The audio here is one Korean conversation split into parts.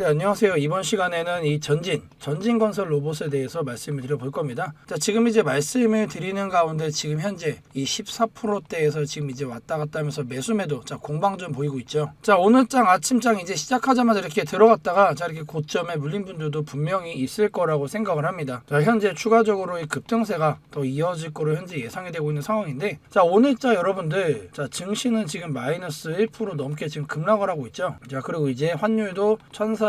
네, 안녕하세요. 이번 시간에는 이 전진, 전진 건설 로봇에 대해서 말씀을 드려볼 겁니다. 자, 지금 이제 말씀을 드리는 가운데 지금 현재 이 14%대에서 지금 이제 왔다 갔다 하면서 매수매도 자, 공방 전 보이고 있죠. 자, 오늘 장 아침장 이제 시작하자마자 이렇게 들어갔다가 자, 이렇게 고점에 물린 분들도 분명히 있을 거라고 생각을 합니다. 자, 현재 추가적으로 이 급등세가 더 이어질 거로 현재 예상이 되고 있는 상황인데 자, 오늘 자 여러분들 자, 증시는 지금 마이너스 1% 넘게 지금 급락을 하고 있죠. 자, 그리고 이제 환율도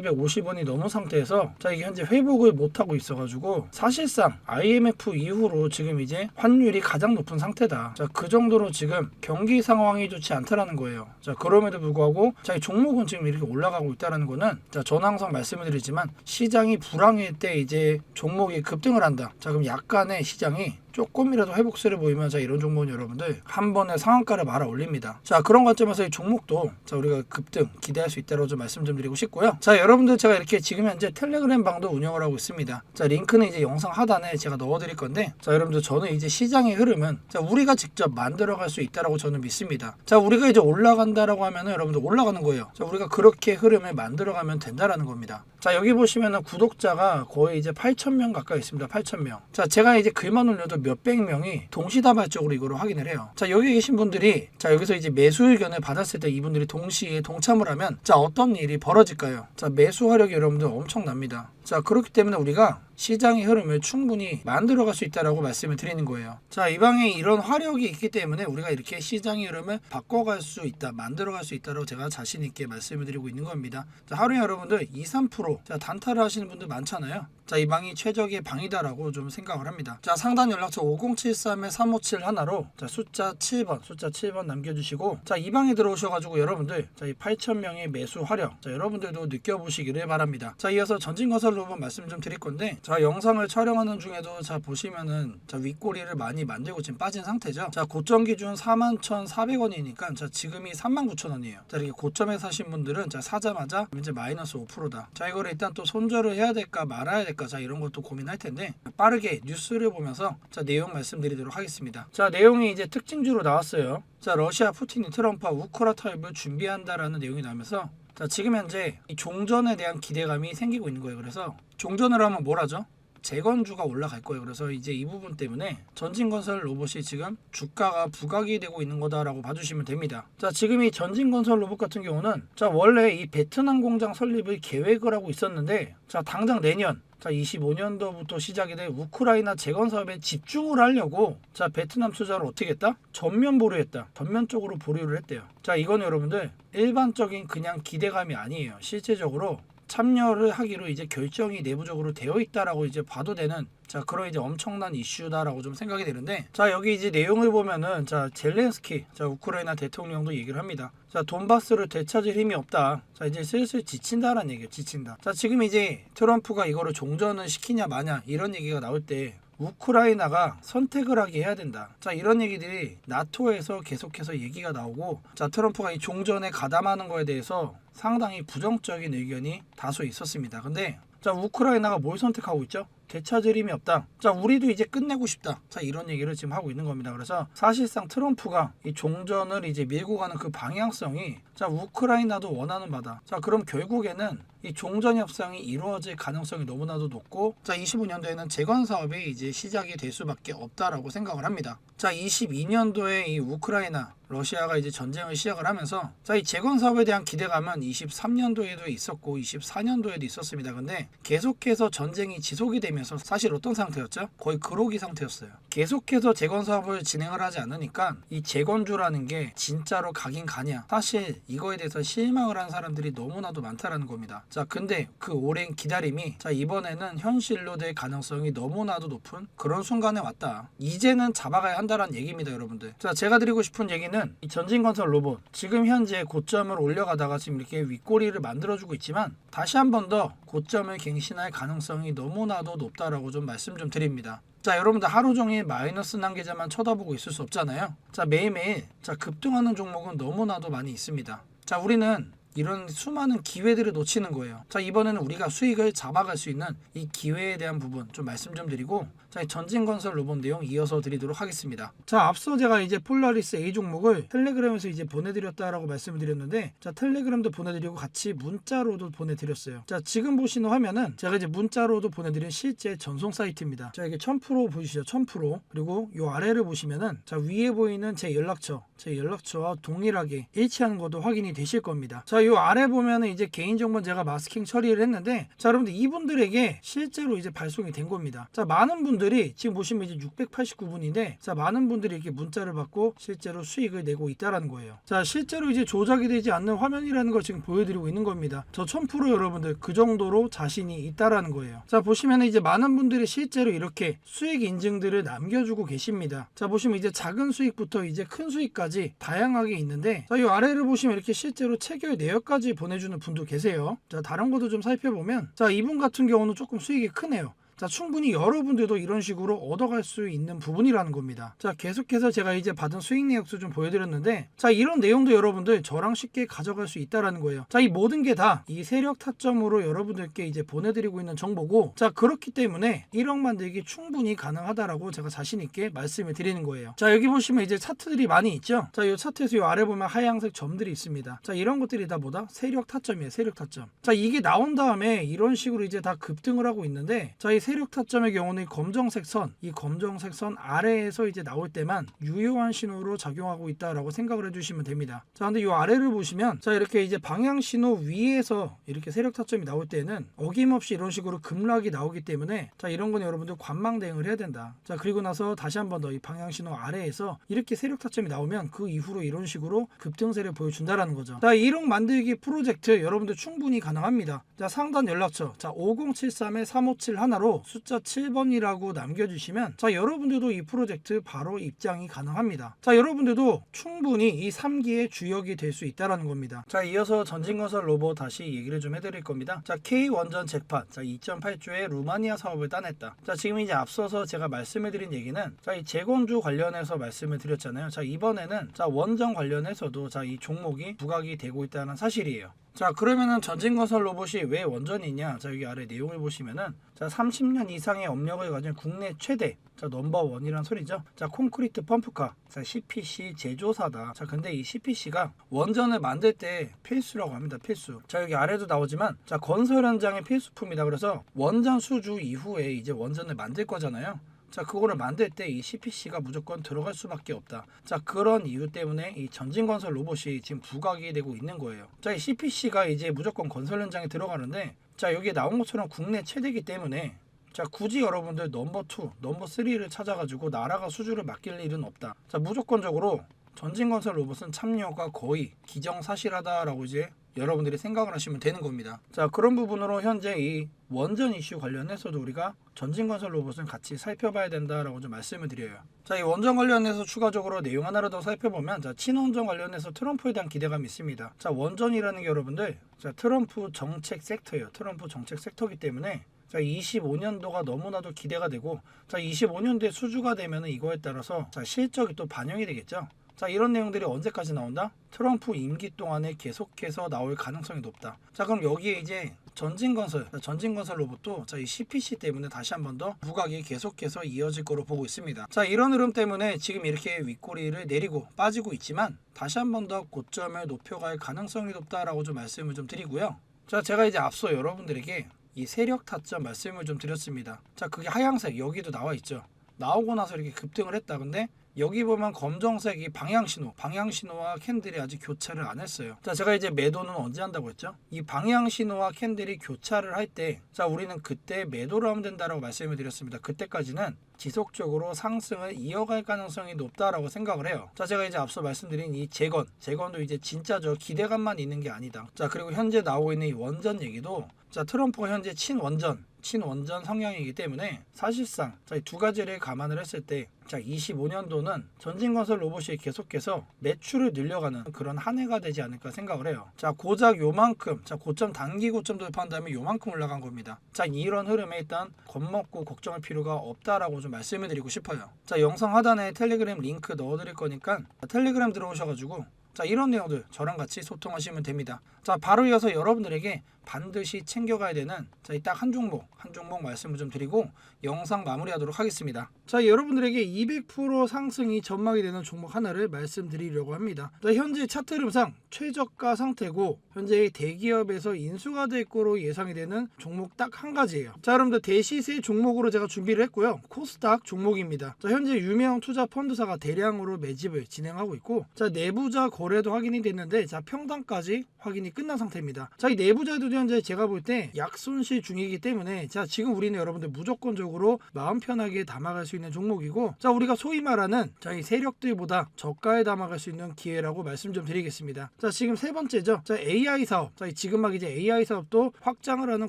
1,450원이 넘은 상태에서 자, 이게 현재 회복을 못 하고 있어 가지고 사실상 IMF 이후로 지금 이제 환율이 가장 높은 상태다. 자, 그 정도로 지금 경기 상황이 좋지 않다라는 거예요. 자, 그럼에도 불구하고 자, 이 종목은 지금 이렇게 올라가고 있다라는 거는 자, 저는 항상 말씀을 드리지만 시장이 불황일 때 이제 종목이 급등을 한다. 자, 그럼 약간의 시장이 조금이라도 회복세를 보이면 자 이런 종목은 여러분들 한 번에 상한가를 말아 올립니다. 자 그런 관점에서 이 종목도 자 우리가 급등 기대할 수 있다고 좀 말씀 좀 드리고 싶고요. 자 여러분들 제가 이렇게 지금 현재 텔레그램 방도 운영을 하고 있습니다. 자 링크는 이제 영상 하단에 제가 넣어드릴 건데 자 여러분들 저는 이제 시장의 흐름은 자 우리가 직접 만들어갈 수 있다라고 저는 믿습니다. 자 우리가 이제 올라간다라고 하면은 여러분들 올라가는 거예요. 자 우리가 그렇게 흐름을 만들어가면 된다라는 겁니다. 자 여기 보시면은 구독자가 거의 이제 8천 명 가까이 있습니다. 8천 명. 자 제가 이제 글만 올려도 몇백 명이 동시다발적으로 이거를 확인을 해요. 자 여기 계신 분들이 자 여기서 이제 매수 의견을 받았을 때 이분들이 동시에 동참을 하면 자 어떤 일이 벌어질까요? 자 매수 화력이 여러분들 엄청납니다. 자 그렇기 때문에 우리가 시장의 흐름을 충분히 만들어갈 수 있다라고 말씀을 드리는 거예요. 자, 이 방에 이런 화력이 있기 때문에 우리가 이렇게 시장의 흐름을 바꿔갈 수 있다, 만들어갈 수 있다라고 제가 자신 있게 말씀을 드리고 있는 겁니다. 자, 하루에 여러분들 2, 3% 자, 단타를 하시는 분들 많잖아요. 자, 이 방이 최적의 방이다라고 좀 생각을 합니다. 자, 상단 연락처 5073에 357 하나로 자, 숫자 7번, 숫자 7번 남겨주시고 자, 이 방에 들어오셔가지고 여러분들 자, 이 8,000명의 매수 화력 자, 여러분들도 느껴보시기를 바랍니다. 자, 이어서 전진건설 로봇 말씀 좀 드릴 건데 자 영상을 촬영하는 중에도 자 보시면은 자 윗꼬리를 많이 만들고 지금 빠진 상태죠. 자 고점 기준 41,400원이니까 자 지금이 39,000원이에요. 자 이렇게 고점에 사신 분들은 자 사자마자 이제 마이너스 5%다. 자 이거를 일단 또 손절을 해야 될까 말아야 될까 자 이런 것도 고민할 텐데 빠르게 뉴스를 보면서 자 내용 말씀드리도록 하겠습니다. 자 내용이 이제 특징주로 나왔어요. 자 러시아 푸틴이 트럼프와 우크라 타협을 준비한다라는 내용이 나오면서 자 지금 현재 이 종전에 대한 기대감이 생기고 있는 거예요. 그래서 종전을 하면 뭘 하죠? 재건주가 올라갈 거예요. 그래서 이제 이 부분 때문에 전진건설 로봇이 지금 주가가 부각이 되고 있는 거다라고 봐주시면 됩니다. 자, 지금 이 전진건설 로봇 같은 경우는 자 원래 이 베트남 공장 설립을 계획을 하고 있었는데 자 당장 내년 자 25년도부터 시작이 된 우크라이나 재건 사업에 집중을 하려고 자 베트남 투자를 어떻게 했다? 전면 보류했다. 전면적으로 보류를 했대요. 자 이건 여러분들 일반적인 그냥 기대감이 아니에요. 실제적으로 참여를 하기로 이제 결정이 내부적으로 되어 있다라고 이제 봐도 되는 자 그런 이제 엄청난 이슈다라고 좀 생각이 되는데 자 여기 이제 내용을 보면은 자 젤렌스키 자 우크라이나 대통령도 얘기를 합니다. 자 돈바스를 되찾을 힘이 없다. 자 이제 슬슬 지친다라는 얘기예요 지친다. 자 지금 이제 트럼프가 이거를 종전을 시키냐 마냐 이런 얘기가 나올 때 우크라이나가 선택을 하게 해야 된다. 자, 이런 얘기들이 나토에서 계속해서 얘기가 나오고, 자, 트럼프가 이 종전에 가담하는 거에 대해서 상당히 부정적인 의견이 다소 있었습니다. 근데, 자, 우크라이나가 뭘 선택하고 있죠? 되찾을 힘이 없다. 자, 우리도 이제 끝내고 싶다. 자, 이런 얘기를 지금 하고 있는 겁니다. 그래서 사실상 트럼프가 이 종전을 이제 밀고 가는 그 방향성이 자, 우크라이나도 원하는 바다. 자, 그럼 결국에는 이 종전 협상이 이루어질 가능성이 너무나도 높고 자 25년도에는 재건 사업이 이제 시작이 될 수밖에 없다라고 생각을 합니다. 자 22년도에 이 우크라이나 러시아가 이제 전쟁을 시작을 하면서 자 이 재건 사업에 대한 기대감은 23년도에도 있었고 24년도에도 있었습니다. 근데 계속해서 전쟁이 지속이 되면서 사실 어떤 상태였죠? 거의 그로기 상태였어요. 계속해서 재건 사업을 진행을 하지 않으니까 이 재건주라는 게 진짜로 가긴 가냐? 사실 이거에 대해서 실망을 한 사람들이 너무나도 많다라는 겁니다. 자, 근데 그 오랜 기다림이 자, 이번에는 현실로 될 가능성이 너무나도 높은 그런 순간에 왔다. 이제는 잡아가야 한다라는 얘기입니다, 여러분들. 자, 제가 드리고 싶은 얘기는 이 전진건설 로봇 지금 현재 고점을 올려가다가 지금 이렇게 윗꼬리를 만들어주고 있지만 다시 한 번 더 고점을 갱신할 가능성이 너무나도 높다라고 좀 말씀 좀 드립니다. 자, 여러분들 하루 종일 마이너스 난계자만 쳐다보고 있을 수 없잖아요. 자, 매일매일 자, 급등하는 종목은 너무나도 많이 있습니다. 자, 우리는 이런 수많은 기회들을 놓치는 거예요. 자 이번에는 우리가 수익을 잡아갈 수 있는 이 기회에 대한 부분 좀 말씀 좀 드리고 자, 이 전진건설 로봇 내용 이어서 드리도록 하겠습니다. 자, 앞서 제가 이제 폴라리스 A 종목을 텔레그램에서 이제 보내드렸다라고 말씀을 드렸는데, 자, 텔레그램도 보내드리고 같이 문자로도 보내드렸어요. 자, 지금 보시는 화면은 제가 이제 문자로도 보내드린 실제 전송 사이트입니다. 자, 이게 1000% 보이시죠? 1000% 그리고 요 아래를 보시면은 자, 위에 보이는 제 연락처, 제 연락처와 동일하게 일치하는 것도 확인이 되실 겁니다. 자, 요 아래 보면은 이제 개인정보 제가 마스킹 처리를 했는데, 자, 여러분들 이분들에게 실제로 이제 발송이 된 겁니다. 자, 많은 분들이 지금 보시면 이제 689분인데, 자, 많은 분들이 이렇게 문자를 받고 실제로 수익을 내고 있다라는 거예요. 자, 실제로 이제 조작이 되지 않는 화면이라는 걸 지금 보여드리고 있는 겁니다. 저 1000% 여러분들 그 정도로 자신이 있다라는 거예요. 자, 보시면 이제 많은 분들이 실제로 이렇게 수익 인증들을 남겨주고 계십니다. 자, 보시면 이제 작은 수익부터 이제 큰 수익까지 다양하게 있는데, 자, 이 아래를 보시면 이렇게 실제로 체결 내역 까지 보내주는 분도 계세요. 자, 다른 것도 좀 살펴보면, 자, 이분 같은 경우는 조금 수익이 크네요. 자, 충분히 여러분들도 이런 식으로 얻어갈 수 있는 부분이라는 겁니다. 자, 계속해서 제가 이제 받은 수익 내역수 좀 보여드렸는데, 자, 이런 내용도 여러분들 저랑 쉽게 가져갈 수 있다라는 거예요. 자, 이 모든 게 다 이 세력 타점으로 여러분들께 이제 보내드리고 있는 정보고, 자, 그렇기 때문에 1억 만들기 충분히 가능하다라고 제가 자신있게 말씀을 드리는 거예요. 자, 여기 보시면 이제 차트들이 많이 있죠? 자, 이 차트에서 이 아래 보면 하얀색 점들이 있습니다. 자, 이런 것들이 다 뭐다? 세력 타점이에요, 세력 타점. 자, 이게 나온 다음에 이런 식으로 이제 다 급등을 하고 있는데, 자, 이 세력 타점의 경우는 이 검정색 선, 이 검정색 선 아래에서 이제 나올 때만 유효한 신호로 작용하고 있다라고 생각을 해주시면 됩니다. 자, 근데 이 아래를 보시면, 자, 이렇게 이제 방향 신호 위에서 이렇게 세력 타점이 나올 때는 어김없이 이런 식으로 급락이 나오기 때문에, 자, 이런 건 여러분들 관망 대응을 해야 된다. 자, 그리고 나서 다시 한번 더 이 방향 신호 아래에서 이렇게 세력 타점이 나오면 그 이후로 이런 식으로 급등세를 보여준다라는 거죠. 자, 1억 만들기 프로젝트 여러분들 충분히 가능합니다. 자, 상단 연락처, 자, 5073에 357 하나로 숫자 7번이라고 남겨주시면 자 여러분들도 이 프로젝트 바로 입장이 가능합니다. 자 여러분들도 충분히 이 3기의 주역이 될 수 있다라는 겁니다. 자 이어서 전진건설 로봇 다시 얘기를 좀 해드릴 겁니다. 자 K 원전 잭팟 자 2.8조의 루마니아 사업을 따냈다. 자 지금 이제 앞서서 제가 말씀해드린 얘기는 자이 재건주 관련해서 말씀을 드렸잖아요. 자 이번에는 자 원전 관련해서도 자 이 종목이 부각이 되고 있다는 사실이에요. 자 그러면은 전진건설 로봇이 왜 원전이냐? 자 여기 아래 내용을 보시면은 자 30년 이상의 업력을 가진 국내 최대 자 넘버원이란 소리죠. 자 콘크리트 펌프카 자 CPC 제조사다. 자 근데 이 CPC가 원전을 만들 때 필수라고 합니다 필수. 자 여기 아래도 나오지만 자 건설 현장의 필수품이다. 그래서 원전 수주 이후에 이제 원전을 만들 거잖아요 자 그거를 만들 때 이 CPC가 무조건 들어갈 수밖에 없다. 자 그런 이유 때문에 이 전진 건설 로봇이 지금 부각이 되고 있는 거예요. 자 이 CPC가 이제 무조건 건설 현장에 들어가는데 자 여기에 나온 것처럼 국내 최대기 때문에 자 굳이 여러분들 넘버 2, 넘버 3를 찾아가지고 나라가 수주를 맡길 일은 없다. 자 무조건적으로 전진건설 로봇은 참여가 거의 기정사실하다라고 이제 여러분들이 생각을 하시면 되는 겁니다. 자 그런 부분으로 현재 이 원전 이슈 관련해서도 우리가 전진건설 로봇은 같이 살펴봐야 된다라고 좀 말씀을 드려요. 자이 원전 관련해서 추가적으로 내용 하나를 더 살펴보면 자 친원전 관련해서 트럼프에 대한 기대감이 있습니다. 자 원전이라는 게 여러분들 자 트럼프 정책 섹터예요. 트럼프 정책 섹터이기 때문에 자, 25년도가 너무나도 기대가 되고, 자, 25년도에 수주가 되면 이거에 따라서 자, 실적이 또 반영이 되겠죠. 자, 이런 내용들이 언제까지 나온다? 트럼프 임기 동안에 계속해서 나올 가능성이 높다. 자, 그럼 여기에 이제 전진건설, 자, 전진건설 로봇도 자, 이 CPC 때문에 다시 한 번 더 부각이 계속해서 이어질 거로 보고 있습니다. 자, 이런 흐름 때문에 지금 이렇게 윗꼬리를 내리고 빠지고 있지만 다시 한 번 더 고점을 높여갈 가능성이 높다라고 좀 말씀을 좀 드리고요. 자, 제가 이제 앞서 여러분들에게 이 세력 타점 말씀을 좀 드렸습니다. 자, 그게 하향색 여기도 나와 있죠. 나오고 나서 이렇게 급등을 했다. 근데 여기 보면 검정색 이 방향 신호, 방향 신호와 캔들이 아직 교차를 안 했어요. 자, 제가 이제 매도는 언제 한다고 했죠? 이 방향 신호와 캔들이 교차를 할 때, 자, 우리는 그때 매도를 하면 된다라고 말씀을 드렸습니다. 그때까지는 지속적으로 상승을 이어갈 가능성이 높다라고 생각을 해요. 자, 제가 이제 앞서 말씀드린 이 재건, 재건도 이제 진짜죠. 기대감만 있는 게 아니다. 자, 그리고 현재 나오고 있는 이 원전 얘기도 자, 트럼프가 현재 친원전, 친원전 성향이기 때문에 사실상 자, 이두 가지를 감안을 했을 때 자, 25년도는 전진건설 로봇이 계속해서 매출을 늘려가는 그런 한 해가 되지 않을까 생각을 해요. 자, 고작 요만큼, 자, 고점 단기 고점 돌파한 다음에 요만큼 올라간 겁니다. 자, 이런 흐름에 일단 겁먹고 걱정할 필요가 없다라고 좀 말씀을 드리고 싶어요. 자, 영상 하단에 텔레그램 링크 넣어드릴 거니까 텔레그램 들어오셔가지고 자 이런 내용들 저랑 같이 소통하시면 됩니다. 자 바로 이어서 여러분들에게 반드시 챙겨가야 되는 자 이 딱 한 종목 한 종목 말씀을 좀 드리고 영상 마무리하도록 하겠습니다. 자 여러분들에게 200% 상승이 전망이 되는 종목 하나를 말씀드리려고 합니다. 자 현재 차트 흐름상 최저가 상태고 현재 대기업에서 인수가 될 거로 예상이 되는 종목 딱 한 가지예요. 자 여러분들 대시세 종목으로 제가 준비를 했고요. 코스닥 종목입니다. 자 현재 유명 투자 펀드사가 대량으로 매집을 진행하고 있고 자 내부자 거래도 확인이 됐는데 자 평당까지 확인이 끝난 상태입니다. 자 이 내부자도 현재 제가 볼 때 약손실 중이기 때문에 자 지금 우리는 여러분들 무조건적으로 마음 편하게 담아갈 수 있는 종목이고 자 우리가 소위 말하는 자이 세력들보다 저가에 담아갈 수 있는 기회라고 말씀 좀 드리겠습니다. 자 지금 세 번째죠. 자 AI 사업. 자 지금 막 이제 AI 사업도 확장을 하는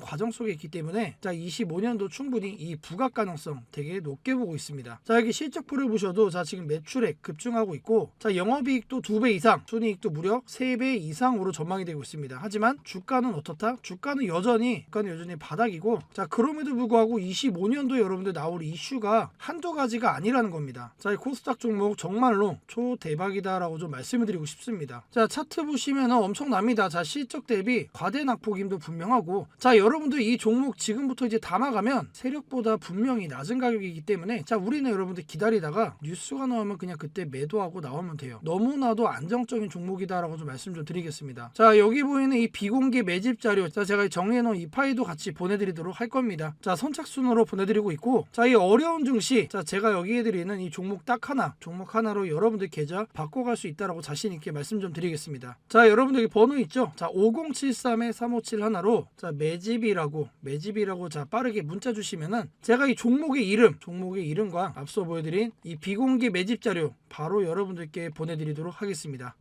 과정 속에 있기 때문에 자 25년도 충분히 이 부각 가능성 되게 높게 보고 있습니다. 자 여기 실적표를 보셔도 자 지금 매출액 급증하고 있고 자 영업이익도 두 배 이상, 순이익도 무려 세 배 이상으로 전망이 되고 있습니다. 하지만 주가는 어떻다? 주가는 여전히 주가는 여전히 바닥이고 자 그럼에도 불구하고 25년도 여러분들 나올 이슈가 한두 가지가 아니라는 겁니다. 자 이 코스닥 종목 정말로 초 대박이다라고 좀 말씀을 드리고 싶습니다. 자 차트 보시면 엄청납니다. 자 실적 대비 과대 낙폭임도 분명하고 자 여러분들 이 종목 지금부터 이제 담아가면 세력보다 분명히 낮은 가격이기 때문에 자 우리는 여러분들 기다리다가 뉴스가 나오면 그냥 그때 매도하고 나오면 돼요. 너무나도 안정적인 종목이다라고 좀 말씀 좀 드리겠습니다. 자 여기 보이는 이 비공개 매집 자료 자 제가 정리해놓은 이 파일도 같이 보내드리도록 할 겁니다. 자 선착순으로 보내드리고 있고 자 이 어려운 증시 자 제가 여기 해드리는 이 종목 딱 하나 종목 하나로 여러분들 계좌 바꿔갈 수 있다라고 자신 있게 말씀 좀 드리겠습니다. 자 여러분들 번호 있죠? 자 5073에 357 하나로 자 매집이라고 매집이라고 자 빠르게 문자 주시면은 제가 이 종목의 이름 종목의 이름과 앞서 보여드린 이 비공개 매집 자료 바로 여러분들께 보내드리도록 하겠습니다.